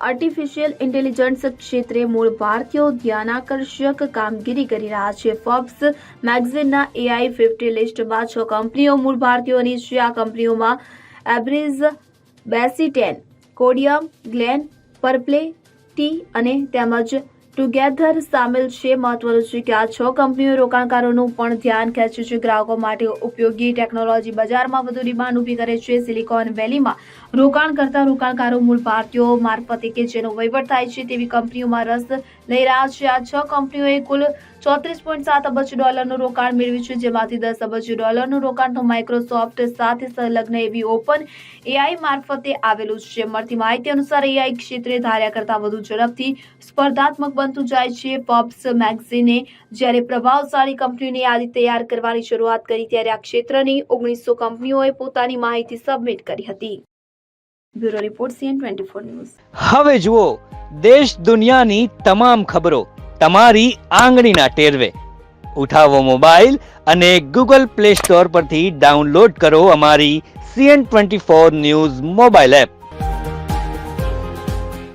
Artificial intelligence ક્ષેત્રે મૂળ ભારતીયો ધ્યાનાકર્ષક કામગીરી કરી રહ્યા છે. ફોર્બ્સ મેગઝિનના એઆઈ ફિફ્ટી લિસ્ટમાં છ કંપનીઓ મૂળ ભારતીયોની છે. આ કંપનીઓમાં એબ્રિઝ બેસીટેન કોડિયમ ગ્લેન પરપ્લે ટી અને તેમજ ટુગેધર સામેલ છે મહત્વનું છે કે આ છ કંપનીઓ રોકાણકારોનું પણ ધ્યાન ખેંચે છે. ગ્રાહકો માટે ઉપયોગી ટેકનોલોજી બજારમાં વધુ ડિમાન્ડ ઊભી કરે છે. સિલિકોન વેલીમાં રોકાણ કરતા રોકાણકારો મૂળ ભારતીયો મારફતે કે જેનો વહીવટ થાય છે તેવી કંપનીઓમાં રસ લઈ રહ્યા છે. આ છ કંપનીઓએ કુલ ચોત્રીસ પોઈન્ટ સાત અબજ ડોલરનું રોકાણ મેળવ્યું છે, જેમાંથી દસ અબજ ડોલરનું રોકાણ તો માઇક્રોસોફ્ટ સાથે સંલગ્ન એવી ઓપન એઆઈ મારફતે આવેલું છે. મળતી માહિતી અનુસાર એઆઈ ક્ષેત્રે ધાર્યા કરતાં વધુ ઝડપથી સ્પર્ધાત્મક બનતું જાય છે પોપ્સ મેગઝીને જ્યારે પ્રભાવશાળી કંપનીઓની યાદી તૈયાર કરવાની શરૂઆત કરી ત્યારે આ ક્ષેત્રની ઓગણીસો કંપનીઓએ પોતાની માહિતી સબમિટ કરી હતી. Bureau report CN news. હવે જુઓ, દેશ દુનિયાની તમામ ખબરો તમારી આંગળીના ટેરવે. ઉઠાવો મોબાઈલ અને ગૂગલ પ્લે સ્ટોર પરથી ડાઉનલોડ કરો અમારી CN twenty four news mobile app.